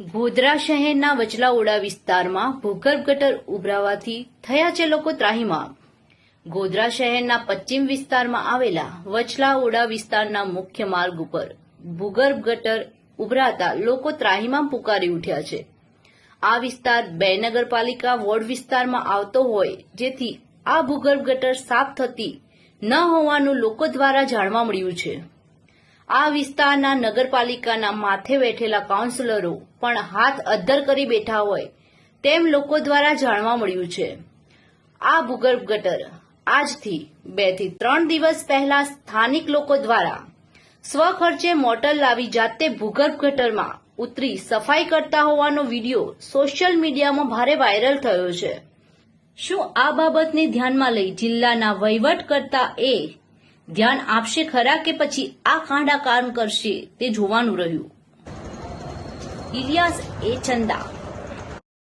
ગોધરા શહેરના વચલાઓડા વિસ્તારમાં ભૂગર્ભ ગટર ઉભરાવાથી થયા છે લોકો ત્રાહીમાં ગોધરા શહેરના પશ્ચિમ વિસ્તારમાં આવેલા વચલાઓડા વિસ્તારના મુખ્ય માર્ગ ઉપર ભૂગર્ભ ગટર ઉભરાતા લોકો ત્રાહીમામ પુકારી ઉઠ્યા છે. આ વિસ્તાર બે નગરપાલિકા વોર્ડ વિસ્તારમાં આવતો હોય, જેથી આ ભૂગર્ભ ગટર સાફ થતી ન હોવાનું લોકો દ્વારા જાણવા મળ્યું છે. આ વિસ્તારના નગરપાલિકાના માથે બેઠેલા કાઉન્સિલરો પણ હાથ અદ્ધર કરી બેઠા હોય તેમ લોકો દ્વારા જાણવા મળ્યું છે. આ ભૂગર્ભ ગટર આજથી બેથી ત્રણ દિવસ પહેલા સ્થાનિક લોકો દ્વારા સ્વખર્ચે મોટર લાવી જાતે ભૂગર્ભ ગટરમાં ઉતરી સફાઈ કરતા હોવાનો વીડિયો સોશિયલ મીડિયામાં ભારે વાયરલ થયો છે. શું આ બાબતને ધ્યાનમાં લઈ જિલ્લાના વહીવટ કરતા એ ધ્યાન આપશે ખરા કે પછી આ કાંડા કામ કરશે તે જોવાનું રહ્યું. ઇલિયાસ એ ચંદા